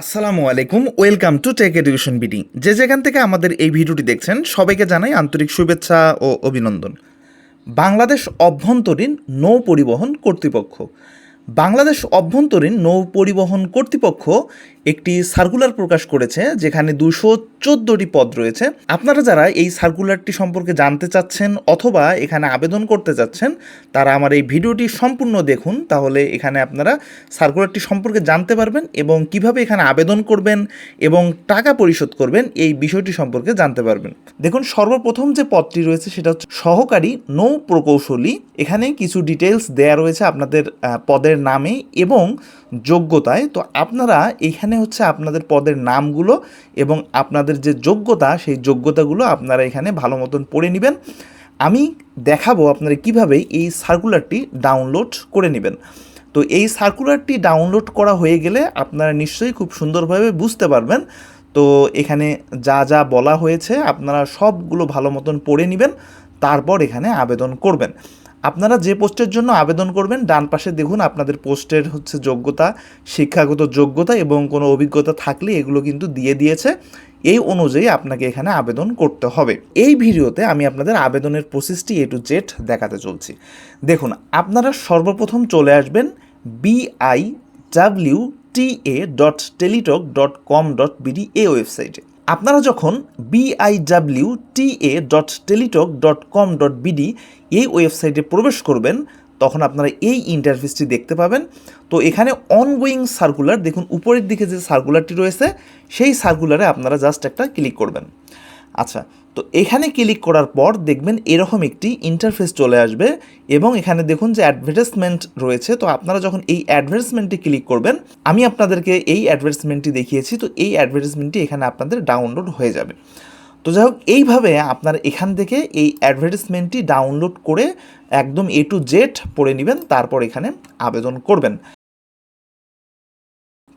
আসসালামু আলাইকুম, welcome to tech education BD. যে যেখান থেকে আমাদের এই ভিডিওটি দেখছেন, সবাইকে জানাই আন্তরিক শুভেচ্ছা ও অভিনন্দন। বাংলাদেশ অভ্যন্তরীণ নৌ পরিবহন কর্তৃপক্ষ। বাংলাদেশ অভ্যন্তরীণ নৌ পরিবহন কর্তৃপক্ষ একটি সার্কুলার প্রকাশ করেছে, যেখানে দুশো চোদ্দোটি পদ রয়েছে। আপনারা যারা এই সার্কুলারটি সম্পর্কে জানতে চাচ্ছেন অথবা এখানে আবেদন করতে চাচ্ছেন, তারা আমার এই ভিডিওটি সম্পূর্ণ দেখুন, তাহলে এখানে আপনারা সার্কুলারটি সম্পর্কে জানতে পারবেন এবং কীভাবে এখানে আবেদন করবেন এবং টাকা পরিশোধ করবেন, এই বিষয়টি সম্পর্কে জানতে পারবেন। দেখুন, সর্বপ্রথম যে পদটি রয়েছে সেটা হচ্ছে সহকারী নৌ প্রকৌশলী। এখানে কিছু ডিটেলস দেয়া রয়েছে আপনাদের পদের নামে এবং যোগ্যতায়, তো আপনারা এখানে হচ্ছে আপনাদের পদের নামগুলো এবং আপনাদের যে যোগ্যতা, সেই যোগ্যতাগুলো আপনারা এখানে ভালো মতন পড়ে নেবেন। আমি দেখাবো আপনারা কীভাবে এই সার্কুলারটি ডাউনলোড করে নেবেন। তো এই সার্কুলারটি ডাউনলোড করা হয়ে গেলে আপনারা নিশ্চয়ই খুব সুন্দরভাবে বুঝতে পারবেন। তো এখানে যা যা বলা হয়েছে, আপনারা সবগুলো ভালো মতন পড়ে নেবেন, তারপর এখানে আবেদন করবেন। আপনারা যে পোস্টের জন্য আবেদন করবেন, ডান পাশে দেখুন আপনাদের পোস্টের হচ্ছে যোগ্যতা, শিক্ষাগত যোগ্যতা এবং কোনো অভিজ্ঞতা থাকলে এগুলো কিন্তু দিয়ে দিয়েছে। এই অনুযায়ী আপনাকে এখানে আবেদন করতে হবে। এই ভিডিওতে আমি আপনাদের আবেদনের প্রসেসটি এ টু জেড দেখাতে চলছি। দেখুন, আপনারা সর্বপ্রথম চলে আসবেন BI W TA dot Teletalk dot com dot BD এ ওয়েবসাইটে আপনারা যখন BIW TA dot Teletalk dot com dot BD এই ওয়েবসাইটে প্রবেশ করবেন, তখন আপনারা এই ইন্টারফেসটি দেখতে পাবেন। তো এখানে অনগোয়িং সার্কুলার দেখুন, উপরের দিকে যে সার্কুলারটি রয়েছে, সেই সার্কুলারে আপনারা জাস্ট একটা ক্লিক করবেন। আচ্ছা তো এখানে ক্লিক করার পর দেখবেন এরকম একটি ইন্টারফেস চলে আসবে এবং এখানে দেখুন যে অ্যাডভার্টাইজমেন্ট রয়েছে, তো আপনারা যখন এই অ্যাডভার্টাইজমেন্টে ক্লিক করবেন, আমি আপনাদেরকে এই অ্যাডভার্টাইজমেন্টটি দেখিয়েছি, তো এই অ্যাডভার্টাইজমেন্টটি এখানে আপনাদের ডাউনলোড হয়ে যাবে। তো যাই হোক, এইভাবে আপনার এখান থেকে এই অ্যাডভার্টাইজমেন্টটি ডাউনলোড করে একদম এ টু জেড পড়ে নেবেন, তারপর এখানে আবেদন করবেন।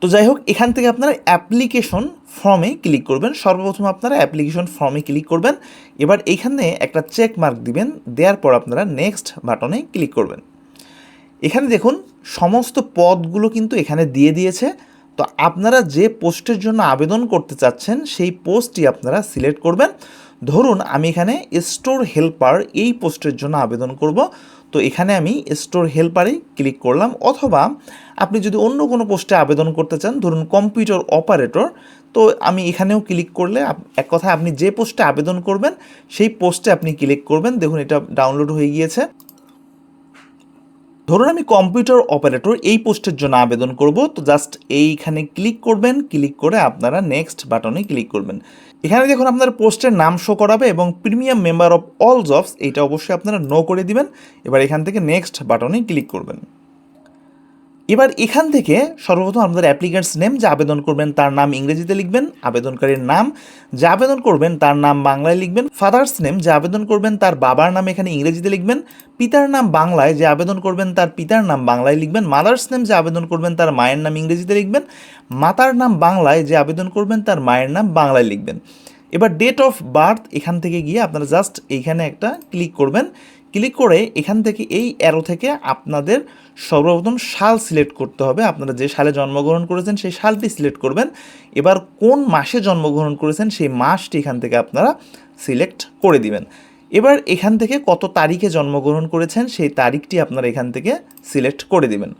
তো যাই হোক, এখান থেকে আপনারা অ্যাপ্লিকেশন ফর্মে ক্লিক করবেন। সর্বপ্রথম আপনারা অ্যাপ্লিকেশন ফর্মে ক্লিক করবেন। এবার এখানে একটা চেক মার্ক দিবেন, দেওয়ার পর আপনারা নেক্সট বাটনে ক্লিক করবেন। এখানে দেখুন, সমস্ত পদগুলো কিন্তু এখানে দিয়ে দিয়েছে। তো আপনারা যে পোস্টের জন্য আবেদন করতে চাচ্ছেন, সেই পোস্টটি আপনারা সিলেক্ট করবেন। ধরুন আমি এখানে স্টোর হেল্পার এই পোস্টের জন্য আবেদন করব। তো এখানে আমি স্টোর হেল্পারে ক্লিক করলাম। অথবা আপনি যদি অন্য কোনো পোস্টে আবেদন করতে চান, ধরুন কম্পিউটার অপারেটর তো আমি এখানেও ক্লিক করলে এক কথায় আপনি যে পোস্টে আবেদন করবেন, সেই পোস্টে আপনি ক্লিক করবেন। দেখুন এটা ডাউনলোড হয়ে গিয়েছে। ধরুন আমি কম্পিউটার অপারেটর এই পোস্টের জন্য আবেদন করব। তো জাস্ট এইখানে ক্লিক করবেন। ক্লিক করে আপনারা নেক্সট বাটনে ক্লিক করবেন। এখানে দেখুন আপনার পোস্টের নাম শো করাবে এবং premium member of all jobs এটা অবশ্যই আপনারা নো করে দিবেন। এবার এখান থেকে নেক্সট বাটনে ক্লিক করবেন। এবার এখান থেকে সর্বপ্রথম আপনাদের অ্যাপ্লিকেন্টস নেম যে আবেদন করবেন, তার নাম ইংরেজিতে লিখবেন, আবেদনকারীর নাম যে আবেদন করবেন, তার নাম বাংলায় লিখবেন ফাদার্স নেম যে আবেদন করবেন, তার বাবার নাম এখানে ইংরেজিতে লিখবেন, পিতার নাম বাংলায় যে আবেদন করবেন, তার পিতার নাম বাংলায় লিখবেন মাদার্স নেম যে আবেদন করবেন, তার মায়ের নাম ইংরেজিতে লিখবেন, মাতার নাম বাংলায় যে আবেদন করবেন, তার মায়ের নাম বাংলায় লিখবেন। এবার ডেট অফ বার্থ এখান থেকে গিয়ে আপনারা জাস্ট এইখানে একটা ক্লিক করবেন ক্লিক করে এখান থেকে এই অ্যারো থেকে আপনাদের সর্বপ্রথম সাল সিলেক্ট করতে হবে। আপনারা যে সালে জন্মগ্রহণ করেছেন সেই সালটি সিলেক্ট করবেন। এবার কোন মাসে জন্মগ্রহণ করেছেন সেই মাসটি এখান থেকে আপনারা সিলেক্ট করে দিবেন। এবার এখান থেকে কত তারিখে জন্মগ্রহণ করেছেন সেই তারিখটি আপনারা এখান থেকে সিলেক্ট করে দিবেন।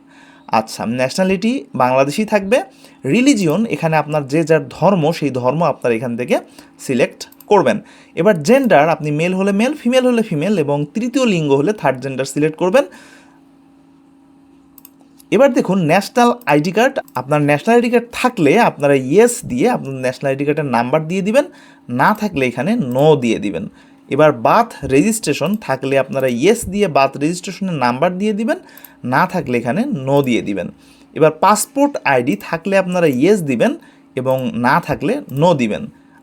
আচ্ছা ন্যাশনালিটি বাংলাদেশি থাকবে। রিলিজিয়ন এখানে আপনার যে যার ধর্ম সেই ধর্ম আপনার এখান থেকে সিলেক্ট করবেন। এবার জেন্ডার আপনি মেল হলে মেল ফিমেল হলে ফিমেল এবং তৃতীয় লিঙ্গ হলে থার্ড জেন্ডার সিলেক্ট করবেন। এবার দেখুন ন্যাশনাল আইডি কার্ড আপনার ন্যাশনাল আইডি কার্ড থাকলে আপনারা ইয়েস দিয়ে আপনার ন্যাশনাল আইডি কার্ডের নাম্বার দিয়ে দিবেন, না থাকলে এখানে নো দিয়ে দিবেন। এবার বাথ রেজিস্ট্রেশন থাকলে আপনারা ইয়েস দিয়ে বাথ রেজিস্ট্রেশনের নাম্বার দিয়ে দিবেন, না থাকলে এখানে নো দিয়ে দিবেন। এবার পাসপোর্ট আইডি থাকলে আপনারা ইয়েস দিবেন এবং না থাকলে নো দিবেন।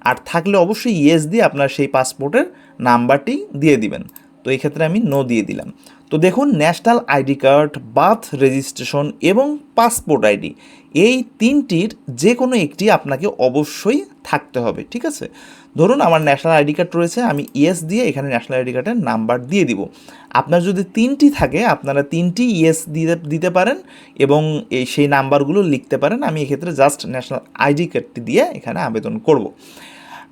আর থাকলে অবশ্যই ইয়েস দিয়ে আপনার সেই পাসপোর্টের নাম্বারটি দিয়ে দিবেন। তো এই ক্ষেত্রে আমি নো দিয়ে দিলাম। তো দেখুন national ID card birth registration এবং পাসপোর্ট আইডি এই তিনটির যে কোনো একটি আপনাকে অবশ্যই থাকতে হবে, ঠিক আছে? ধরুন, আমার ন্যাশনাল আইডি কার্ড রয়েছে, আমি ইয়েস দিয়ে এখানে ন্যাশনাল আইডি কার্ডের নাম্বার দিয়ে দিব। আপনার যদি তিনটি থাকে, আপনারা তিনটি ইয়েস দিতে দিতে পারেন এবং এই সেই নাম্বারগুলো লিখতে পারেন, আমি এক্ষেত্রে জাস্ট ন্যাশনাল আইডি কার্ডটি দিয়ে এখানে আবেদন করব।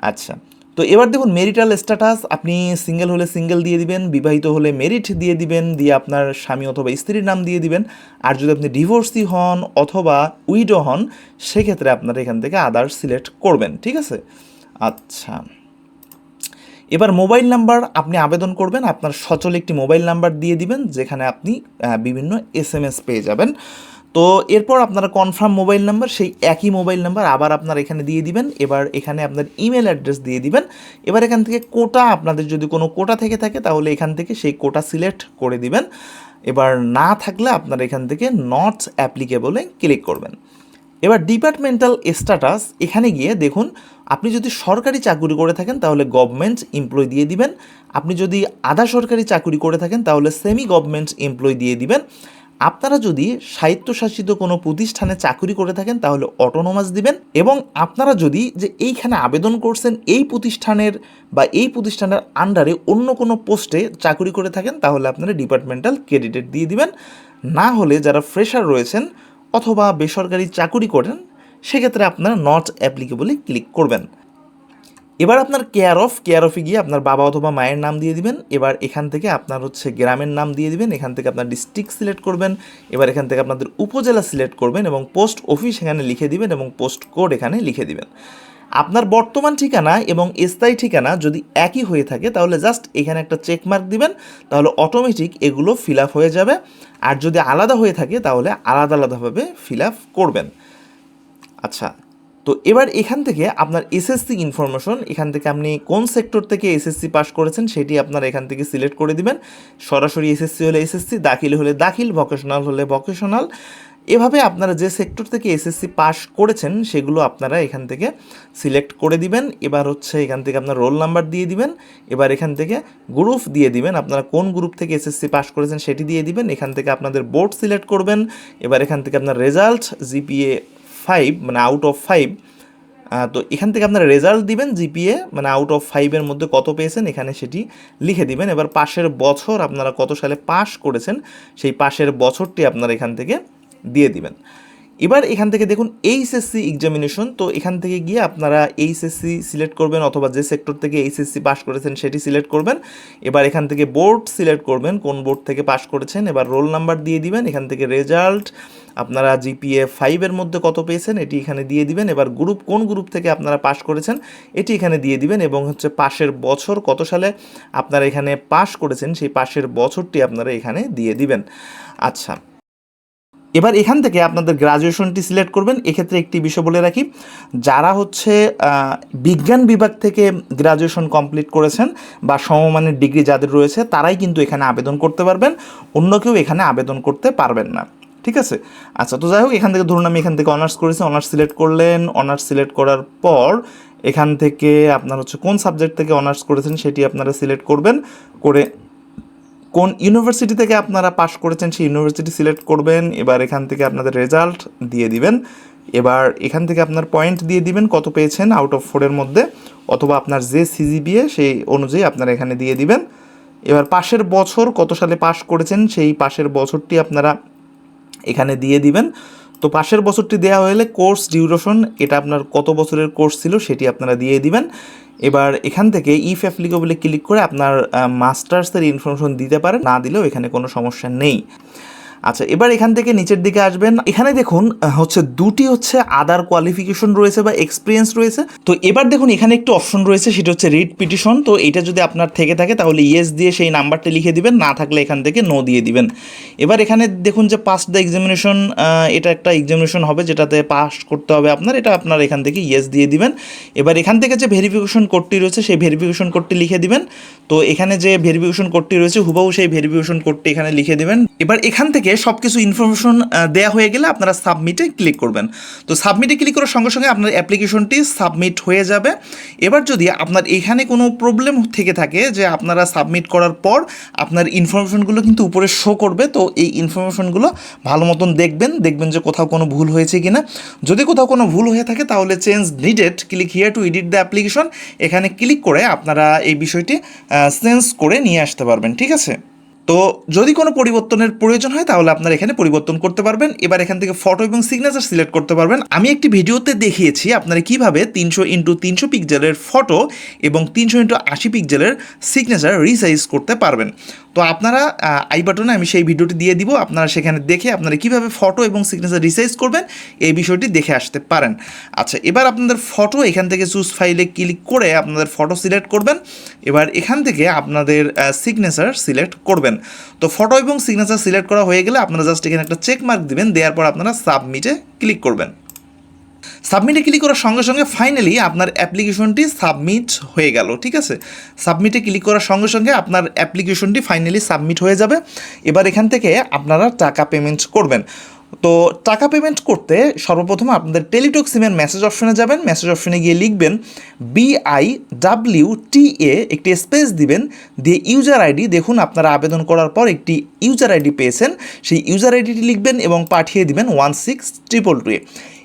আচ্ছা। তো এবার দেখুন মেরিটাল স্ট্যাটাস আপনি সিঙ্গেল হলে সিঙ্গেল দিয়ে দিবেন, বিবাহিত হলে মেরিট দিয়ে দিবেন, দিয়ে আপনার স্বামী অথবা স্ত্রীর নাম দিয়ে দিবেন। আর যদি আপনি ডিভোর্সি হন অথবা উইডো হন, সেক্ষেত্রে আপনারা এখান থেকে আদার সিলেক্ট করবেন, ঠিক আছে? আচ্ছা। এবার মোবাইল নাম্বার আপনি আবেদন করবেন, আপনার সচল একটি মোবাইল নাম্বার দিয়ে দিবেন, যেখানে আপনি বিভিন্ন এস এম এস পেয়ে যাবেন। তো এরপর আপনারা কনফার্ম মোবাইল নাম্বার সেই একই মোবাইল নাম্বার আবার আপনার এখানে দিয়ে দিবেন। এবার এখানে আপনার ইমেল অ্যাড্রেস দিয়ে দিবেন। এবার এখান থেকে কোটা আপনাদের যদি কোনো কোটা থেকে থাকে, তাহলে এখান থেকে সেই কোটা সিলেক্ট করে দিবেন। এবার না থাকলে আপনারা এখান থেকে নট অ্যাপ্লিকেবলে ক্লিক করবেন। এবার ডিপার্টমেন্টাল স্ট্যাটাস এখানে গিয়ে দেখুন, আপনি যদি সরকারি চাকুরি করে থাকেন, তাহলে গভর্নমেন্ট এমপ্লয় দিয়ে দিবেন। আপনি যদি আধা সরকারি চাকুরি করে থাকেন, তাহলে সেমি গভর্নমেন্ট এমপ্লয় দিয়ে দিবেন। আপনারা যদি স্বায়ত্তশাসিত কোনো প্রতিষ্ঠানে চাকুরি করে থাকেন, তাহলে অটোনোমাস দিবেন এবং আপনারা যদি যে এইখানে আবেদন করছেন, এই প্রতিষ্ঠানের বা এই প্রতিষ্ঠানের আন্ডারে অন্য কোনো পোস্টে চাকুরি করে থাকেন, তাহলে আপনারা ডিপার্টমেন্টাল ক্রেডিটেড দিয়ে দিবেন। না হলে যারা ফ্রেশার রয়েছেন অথবা বেসরকারি চাকুরি করেন, সেক্ষেত্রে আপনারা নট অ্যাপ্লিকেবলে ক্লিক করবেন। এবার আপনার কেয়ার অফ কেয়ার অফে গিয়ে আপনার বাবা অথবা মায়ের নাম দিয়ে দিবেন। এবার এখান থেকে আপনার হচ্ছে গ্রামের নাম দিয়ে দিবেন। এখান থেকে আপনার ডিস্ট্রিক্ট সিলেক্ট করবেন। এবার এখান থেকে আপনাদের উপজেলা সিলেক্ট করবেন এবং পোস্ট অফিস এখানে লিখে দিবেন এবং পোস্ট কোড এখানে লিখে দিবেন। আপনার বর্তমান ঠিকানা এবং স্থায়ী ঠিকানা যদি একই হয়ে থাকে, তাহলে জাস্ট এখানে একটা চেক মার্ক দিবেন। তাহলে অটোমেটিক এগুলো ফিল আপ হয়ে যাবে। আর যদি আলাদা হয়ে থাকে, তাহলে আলাদা আলাদাভাবে ফিল আপ করবেন। আচ্ছা তো এবার এখান থেকে আপনার এসএসসি ইনফরমেশন এখান থেকে আপনি কোন সেক্টর থেকে এসএসসি পাস করেছেন সেটি আপনার এখান থেকে সিলেক্ট করে দিবেন। সরাসরি এসএসসি হলে এসএসসি দাখিল হলে দাখিল ভকেশনাল হলে ভকেশনাল এভাবে আপনারা যে সেক্টর থেকে এসএসসি পাস করেছেন সেগুলো আপনারা এখান থেকে সিলেক্ট করে দিবেন। এবার হচ্ছে এখান থেকে আপনার রোল নাম্বার দিয়ে দিবেন। এবার এখান থেকে গ্রুপ দিয়ে দিবেন। আপনারা কোন গ্রুপ থেকে এসএসসি পাস করেছেন সেটি দিয়ে দিবেন। এখান থেকে আপনাদের বোর্ড সিলেক্ট করবেন। এবার এখান থেকে আপনার রেজাল্ট জিপিএ ফাইভ মানে আউট অফ ফাইভ তো এখান থেকে আপনারা রেজাল্ট দিবেন জিপিএ মানে আউট অফ ফাইভের মধ্যে কত পেয়েছেন, এখানে সেটি লিখে দিবেন। এবার পাশের বছর আপনারা কত সালে পাশ করেছেন, সেই পাশের বছরটি আপনারা এখান থেকে দিয়ে দিবেন। এবার এখান থেকে দেখুন এইচএসসি এক্সামিনেশন তো এখান থেকে গিয়ে আপনারা এইচএসসি সিলেক্ট করবেন অথবা যে সেক্টর থেকে এইচএসসি পাস করেছেন সেটি সিলেক্ট করবেন। এবার এখান থেকে বোর্ড সিলেক্ট করবেন, কোন বোর্ড থেকে পাস করেছেন, এবার রোল নাম্বার দিয়ে দিবেন, এখান থেকে রেজাল্ট আপনারা জিপিএ ফাইভের মধ্যে কত পেয়েছেন, এটি এখানে দিয়ে দিবেন। এবার গ্রুপ কোন গ্রুপ থেকে আপনারা পাশ করেছেন, এটি এখানে দিয়ে দিবেন এবং হচ্ছে পাশের বছর কত সালে আপনারা এখানে পাশ করেছেন, সেই পাশের বছরটি আপনারা এখানে দিয়ে দিবেন। আচ্ছা এবার এখান থেকে আপনাদের গ্রাজুয়েশনটি সিলেক্ট করবেন। এক্ষেত্রে একটি বিষয় বলে রাখি, যারা হচ্ছে বিজ্ঞান বিভাগ থেকে গ্রাজুয়েশন কমপ্লিট করেছেন বা সমমানের ডিগ্রি যাদের রয়েছে, তারাই কিন্তু এখানে আবেদন করতে পারবেন। অন্য কেউ এখানে আবেদন করতে পারবেন না। ঠিক আছে? আচ্ছা তো যাই হোক, এখান থেকে ধরুন আমি এখান থেকে অনার্স করেছি অনার্স সিলেক্ট করলেন অনার্স সিলেক্ট করার পর এখান থেকে আপনার হচ্ছে কোন সাবজেক্ট থেকে অনার্স করেছেন সেটি আপনারা সিলেক্ট করবেন, করে কোন ইউনিভার্সিটি থেকে আপনারা পাশ করেছেন সেই ইউনিভার্সিটি সিলেক্ট করবেন, এবার এখান থেকে আপনাদের রেজাল্ট দিয়ে দিবেন। এবার এখান থেকে আপনার পয়েন্ট দিয়ে দিবেন, কত পেয়েছেন আউট অফ ফোরের মধ্যে, অথবা আপনার যে সিজিবিএ সেই অনুযায়ী আপনারা এখানে দিয়ে দিবেন। এবার পাশের বছর কত সালে পাশ করেছেন, সেই পাশের বছরটি আপনারা এখানে দিয়ে দিবেন। তো পাশের বছরটি দেওয়া হলে কোর্স ডিউরেশন, এটা আপনার কত বছরের কোর্স ছিল সেটি আপনারা দিয়ে দিবেন। এবার এখান থেকে ইফ অ্যাপ্লিকেবলে ক্লিক করে আপনার মাস্টার্সের ইনফরমেশন দিতে পারেন। না দিলেও এখানে কোনো সমস্যা নেই। আচ্ছা এবার এখান থেকে নিচের দিকে আসবেন। এখানে দেখুন হচ্ছে দুটি হচ্ছে আদার কোয়ালিফিকেশন রয়েছে বা এক্সপিরিয়েন্স রয়েছে। তো এবার দেখুন, এখানে একটু অপশন রয়েছে, সেটা হচ্ছে রিড পিটিশন তো এটা যদি আপনার থেকে থাকে, তাহলে ইয়েস দিয়ে সেই নাম্বারটা লিখে দিবেন, না থাকলে এখান থেকে নো দিয়ে দিবেন। এবার এখানে দেখুন যে পাস দ্য এক্সামিনেশন এটা একটা এক্সামিনেশন হবে, যেটাতে পাস করতে হবে আপনার, এটা আপনার এখান থেকে ইয়েস দিয়ে দিবেন। এবার এখান থেকে যে ভেরিফিকেশন কোডটি রয়েছে, সেই ভেরিফিকেশন কোডটি লিখে দিবেন। তো এখানে যে ভেরিফিকেশন কোডটি রয়েছে, হুবহু সেই ভেরিফিকেশন কোডটি এখানে লিখে দিবেন। এবার এখান থেকে সব কিছু ইনফরমেশন দেওয়া হয়ে গেলে আপনারা সাবমিটে ক্লিক করবেন। তো সাবমিটে ক্লিক করার সঙ্গে সঙ্গে আপনার অ্যাপ্লিকেশনটি সাবমিট হয়ে যাবে। এবার যদি আপনার এখানে কোনো প্রবলেম থেকে থাকে যে আপনারা সাবমিট করার পর আপনার ইনফরমেশনগুলো কিন্তু উপরে শো করবে, তো এই ইনফরমেশনগুলো ভালো মতন দেখবেন দেখবেন যে কোথাও কোনো ভুল হয়েছে কি না যদি কোথাও কোনো ভুল হয়ে থাকে তাহলে change needed click here to edit the application এখানে ক্লিক করে আপনারা এই বিষয়টি চেঞ্জ করে নিয়ে আসতে পারবেন, ঠিক আছে? তো যদি কোনো পরিবর্তনের প্রয়োজন হয়, তাহলে আপনারা এখানে পরিবর্তন করতে পারবেন। এবার এখান থেকে ফটো এবং সিগনেচার সিলেক্ট করতে পারবেন। আমি একটি ভিডিওতে দেখিয়েছি আপনারা কীভাবে তিনশো ইন্টু তিনশো পিক্সেলের ফটো এবং তিনশো ইন্টু আশি পিক্সেলের সিগনেচার রিসাইজ করতে পারবেন। তো আপনারা আই বাটনে আমি সেই ভিডিওটি দিয়ে দিব, আপনারা সেখানে দেখে আপনারা কীভাবে ফটো এবং সিগনেচার রিসাইজ করবেন, এই বিষয়টি দেখে আসতে পারেন। আচ্ছা এবার আপনাদের ফটো এখান থেকে চুজ ফাইলে ক্লিক করে আপনাদের ফটো সিলেক্ট করবেন, এবার এখান থেকে আপনাদের সিগনেচার সিলেক্ট করবেন। তো ফটো এবং সিগনেচার সিলেক্ট করা হয়ে গেলে আপনারা জাস্ট এখানে একটা চেক মার্ক দিবেন, দেওয়ার পর আপনারা সাবমিটে ক্লিক করবেন। সাবমিটে ক্লিক করার সঙ্গে সঙ্গে ফাইনালি আপনার অ্যাপ্লিকেশনটি সাবমিট হয়ে গেল, ঠিক আছে? সাবমিটে ক্লিক করার সঙ্গে সঙ্গে আপনার অ্যাপ্লিকেশনটি ফাইনালি সাবমিট হয়ে যাবে। এবার এখান থেকে আপনারা টাকা পেমেন্ট করবেন। তো টাকা পেমেন্ট করতে সর্বপ্রথম আপনাদের টেলিটক সিমের মেসেজ অপশনে যাবেন। মেসেজ অপশনে গিয়ে লিখবেন বিআই ডাব্লিউ টি এ একটি স্পেস দিবেন। দিয়ে ইউজার আইডি দেখুন আপনারা আবেদন করার পর একটি ইউজার আইডি পেয়েছেন। সেই ইউজার আইডিটি লিখবেন এবং পাঠিয়ে দিবেন ওয়ান সিক্স ট্রিপল টু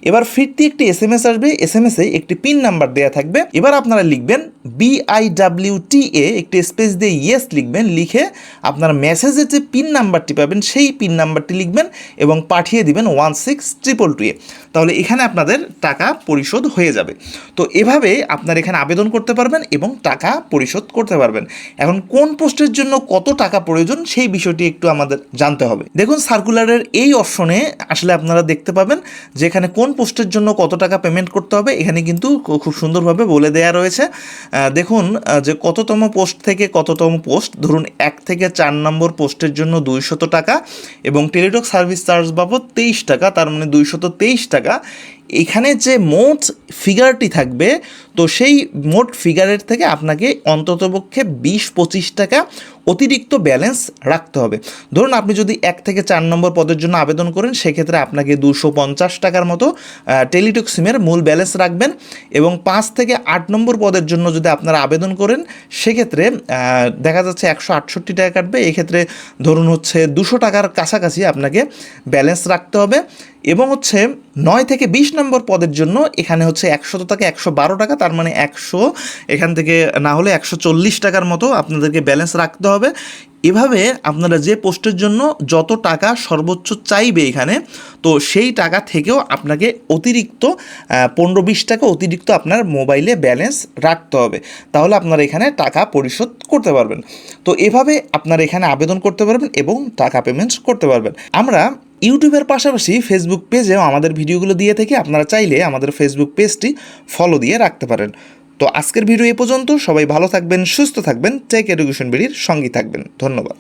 এবার ফিরতি একটি এস এম এস আসবে। এস এম এসে একটি পিন নাম্বার দেওয়া থাকবে। এবার আপনারা লিখবেন বিআইডাব্লিউ টি এ একটি স্পেস দিয়ে ইয়েস লিখবেন। লিখে আপনার মেসেজে যে পিন নাম্বারটি পাবেন, সেই পিন নাম্বারটি লিখবেন এবং পাঠিয়ে দিবেন ওয়ান সিক্স ট্রিপল টু এ তাহলে এখানে আপনাদের টাকা পরিশোধ হয়ে যাবে। তো এভাবে আপনার এখানে আবেদন করতে পারবেন এবং টাকা পরিশোধ করতে পারবেন। এখন কোন পোস্টের জন্য কত টাকা প্রয়োজন, সেই বিষয়টি একটু আমাদের জানতে হবে। দেখুন সার্কুলারের এই অপশনে আসলে আপনারা দেখতে পাবেন যে এখানে কোন পোস্টের জন্য কত টাকা পেমেন্ট করতে হবে, এখানে কিন্তু খুব সুন্দরভাবে বলে দেয়া রয়েছে। দেখুন যে কততম পোস্ট থেকে কততম পোস্ট, ধরুন এক থেকে চার নম্বর পোস্টের জন্য দুইশত টাকা এবং টেলিটক সার্ভিস চার্জ বাবদ তেইশ টাকা, তার মানে দুইশত তেইশ টাকা। এখানে যে মোট ফিগারটি থাকবে তো সেই মোট ফিগারের থেকে আপনাকে অন্ততপক্ষে বিশ পঁচিশ টাকা অতিরিক্ত ব্যালেন্স রাখতে হবে। ধরুন আপনি যদি এক থেকে চার নম্বর পদের জন্য আবেদন করেন, সেক্ষেত্রে আপনাকে দুশো পঞ্চাশ টাকার মতো টেলিটক সিমের মূল ব্যালেন্স রাখবেন এবং পাঁচ থেকে আট নম্বর পদের জন্য যদি আপনারা আবেদন করেন, সেক্ষেত্রে দেখা যাচ্ছে একশো আটষট্টি টাকা কাটবে। এক্ষেত্রে ধরুন হচ্ছে দুশো টাকার কাছাকাছি আপনাকে ব্যালেন্স রাখতে হবে এবং হচ্ছে নয় থেকে বিশ নম্বর পদের জন্য এখানে হচ্ছে একশো টাকা একশো বারো টাকা তার মানে একশো। এখান থেকে না হলে একশো চল্লিশ টাকার মতো আপনাদেরকে ব্যালেন্স রাখতে হবে। এভাবে আপনারা যে পোস্টের জন্য যত টাকা সর্বোচ্চ চাইবে এখানে, তো সেই টাকা থেকেও আপনাকে অতিরিক্ত পনেরো বিশ টাকা অতিরিক্ত আপনার মোবাইলে ব্যালেন্স রাখতে হবে। তাহলে আপনারা এখানে টাকা পরিশোধ করতে পারবেন। তো এভাবে আপনারা এখানে আবেদন করতে পারবেন এবং টাকা পেমেন্ট করতে পারবেন। আমরা ইউটিউবের পাশাপাশি ফেসবুক পেজেও আমাদের ভিডিওগুলো দিয়ে থেকে আপনারা চাইলে আমাদের ফেসবুক পেজটি ফলো দিয়ে রাখতে পারেন। তো আজকের ভিডিও এ পর্যন্ত সবাই ভালো থাকবেন, সুস্থ থাকবেন টেক এডুকেশন বিডির সঙ্গী থাকবেন। ধন্যবাদ।